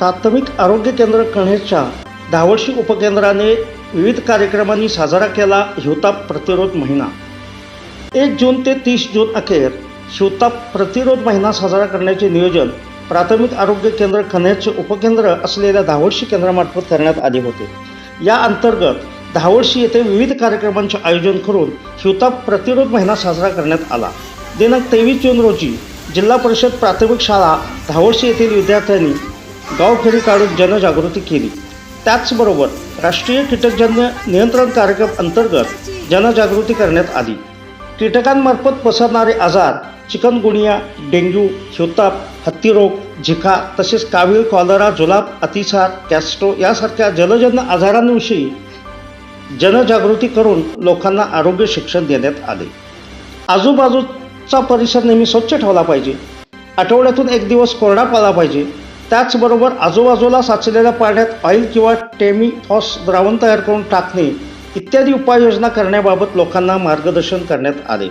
प्राथमिक आरोग्य केंद्र कणेरच्या दहावर्षी उपकेंद्राने विविध कार्यक्रमांनी साजरा केला हिवताप प्रतिरोध महिना. एक जून ते तीस जून अखेर शिवताप प्रतिरोध महिना साजरा करण्याचे नियोजन प्राथमिक आरोग्य केंद्र खनेरचे उपकेंद्र असलेल्या दहावर्षी केंद्रामार्फत करण्यात आले होते. या अंतर्गत दहावर्षी येथे विविध कार्यक्रमांचे आयोजन करून शिवताप प्रतिरोध महिना साजरा करण्यात आला. दिनांक तेवीस जून रोजी जिल्हा परिषद प्राथमिक शाळा धावडशी येथील विद्यार्थ्यांनी गावखेडी काढून जनजागृती केली. त्याचबरोबर राष्ट्रीय कीटकजन्य नियंत्रण कार्यक्रम अंतर्गत जनजागृती करण्यात आली. कीटकांमार्फत पसरणारे आजार चिकनगुनिया डेंग्यू शिवताप हत्तीरोग झिका तसेच कावीळ कॉलरा जुलाब अतिसार कॅस्ट्रो यासारख्या जलजन्य आजारांविषयी जनजागृती करून लोकांना आरोग्य शिक्षण देण्यात आले. आजूबाजूचा परिसर नेहमी स्वच्छ ठेवला पाहिजे. आठवड्यातून एक दिवस कोरडा पाला पाहिजे. त्याचबरोबर आजूबाजूला साचलेल्या पाण्यात ऑइल किंवा टेमिफॉस द्रावण तयार करून टाकणे इत्यादी उपाययोजना करण्याबाबत लोकांना मार्गदर्शन करण्यात आले.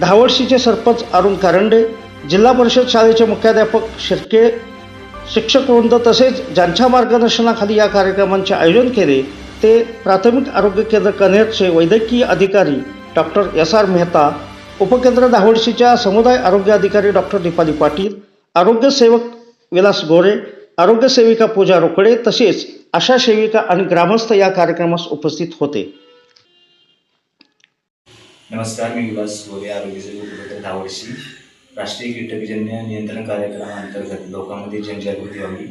धावडशीचे सरपंच अरुण कारंडे जिल्हा परिषद शाळेचे मुख्याध्यापक शिर्के शिक्षक वृंद तसेच ज्यांच्या मार्गदर्शनाखाली या कार्यक्रमांचे आयोजन केले ते प्राथमिक आरोग्य केंद्र कनेरचे वैद्यकीय अधिकारी डॉक्टर एस आर मेहता उपकेंद्र धावडशीच्या समुदाय आरोग्य अधिकारी डॉक्टर दीपाली पाटील आरोग्य सेवक विलास गोरे आरोग्यसेविका पूजा रोकडे तसेच आशा सेविका आणि ग्रामस्थ या कार्यक्रमास उपस्थित होते. नमस्कार मी विलास गोरे आरोग्य दहा वर्षी राष्ट्रीय कीटकजन्य नियंत्रण कार्यक्रमाअंतर्गत लोकांमध्ये जनजागृती व्हावी.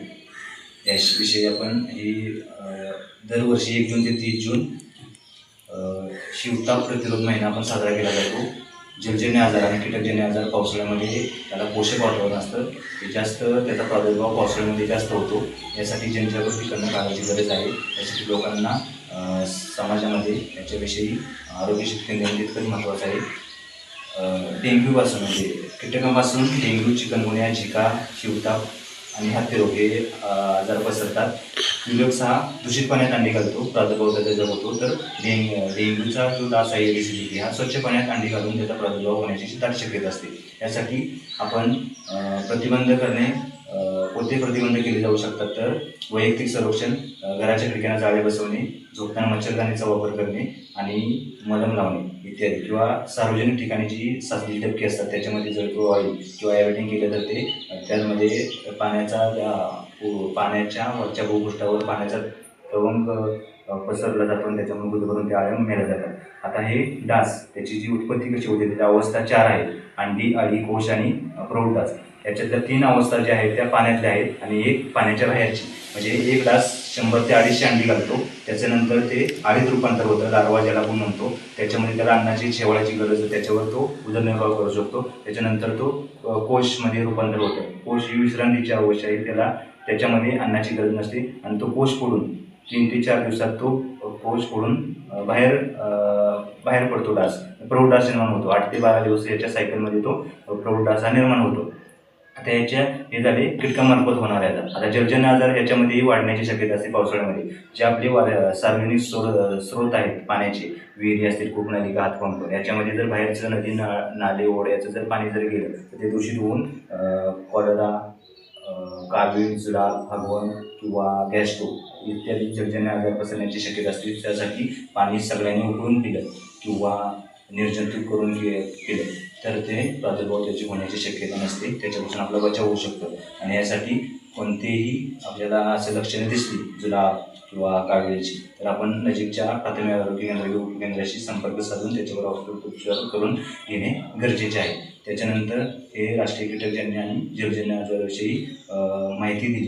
याविषयी आपण ही दरवर्षी एक जून ते तीस जून शिवताप प्रतिरोध महिना आपण साजरा केला जातो. जलजन्य आजार आणि कीटकजन्य आजार पावसाळ्यामध्ये त्याला पोषक वातावरण असतं. ते जास्त त्याचा प्रादुर्भाव पावसाळ्यामध्ये जास्त होतो. यासाठी जनजागृती करणं काळाची गरज आहे. यासाठी लोकांना समाजामध्ये याच्याविषयी आरोग्य शिक्षण देणं तितकंच महत्त्वाचं आहे. डेंग्यूपासून म्हणजे कीटकांपासून डेंग्यू चिकनगुन्या झिका शिवताप आणि हत्ती रोगे आजार पसरतात विलक्स हा दूषित पाण्यात अंडी घालतो प्रादुर्भाव त्याचा जर होतो तर डेंग डेंग्यूचा जो डास आहे एडिसिडिटी हा स्वच्छ पाण्यात अंडी घालून त्याचा प्रादुर्भाव होण्याची दाट शक्यता असते. यासाठी आपण प्रतिबंध करणे कोणते प्रतिबंध केले जाऊ शकतात? तर वैयक्तिक संरक्षण घराच्या खिडक्यांना जाळे बसवणे झोपताना मच्छरदाणीचा वापर करणे आणि मलम लावणे इत्यादी किंवा सार्वजनिक ठिकाणी जी साचलेली डबकी असतात त्याच्यामध्ये जर तो ऑइल किंवा एअरटिंग केलं तर ते त्यामध्ये पाण्याचा त्या पाण्याच्या वरच्या भूपृष्ठावर पाण्याचा तवंग पसरला जातो आणि त्याच्यामुळे गुद करून ते आळ्या मेल्या जातात. आता हे डास त्याची जी उत्पत्ती कशी होते त्याची अवस्था चार आहे. अंडी अळी कोश आणि प्रौढ डास. याच्यातल्या तीन अवस्था ज्या आहेत त्या पाण्यातल्या आहेत आणि एक पाण्याच्या बाहेरची. म्हणजे एक डास शंभर ते अडीचशे अंडी घालतो. त्याच्यानंतर ते आळीत रूपांतर होतं लार्वा ज्याला आपण म्हणतो. त्याच्यामध्ये त्याला अन्नाची शेवाळाची गरज त्याच्यावर तो उदरनिर्वाह करू शकतो. त्याच्यानंतर तो कोशमध्ये कोषमध्ये रूपांतर होतं. कोष ही विश्रांतीची अवस्था आहे. त्याला त्याच्यामध्ये अन्नाची गरज नसते. आणि तो कोष फोडून तीन ते चार दिवसात तो कोश कोष फोडून बाहेर बाहेर पडतो डास. प्रौढ डास निर्माण होतो. आठ ते बारा दिवस याच्या सायकलमध्ये तो प्रौढ डास हा निर्माण होतो. आता याच्या हे झाले कीटकामार्फत होणारे आजार आता. जलजन्य आजार याच्यामध्येही वाढण्याची शक्यता असते पावसाळ्यामध्ये. जे आपले वा- सार्वजनिक स्रोत स्रोत आहेत पाण्याचे विहिरी असतील कूपनलिका हातपंप याच्यामध्ये जर बाहेरचं नदी ना नाले ओढ याचं जर पाणी जर गेलं तर ते दूषित होऊन कॉलरा कावीळ जुडा भगवण किंवा गॅस्ट्रो इत्यादी जलजन्य आजार पसरण्याची शक्यता असते. त्यासाठी पाणी सगळ्यांनी उकळून पिलं किंवा निर्जंतुक करून केलं तर ते प्रादुर्भाव त्याची होण्याची शक्यता नसते. त्याच्यापासून आपला बचाव होऊ शकतो. आणि यासाठी कोणतेही आपल्याला असं लक्षणे दिसली जुलाब किंवा कावीळची तर आपण नजीकच्या प्राथमिक आरोग्य केंद्र केंद्राशी संपर्क साधून त्याच्यावर औषधोपचार करून घेणे गरजेचे आहे. त्याच्यानंतर हे राष्ट्रीय कीटकजन्य आणि जलजन्य आजाराविषयी माहिती दिली.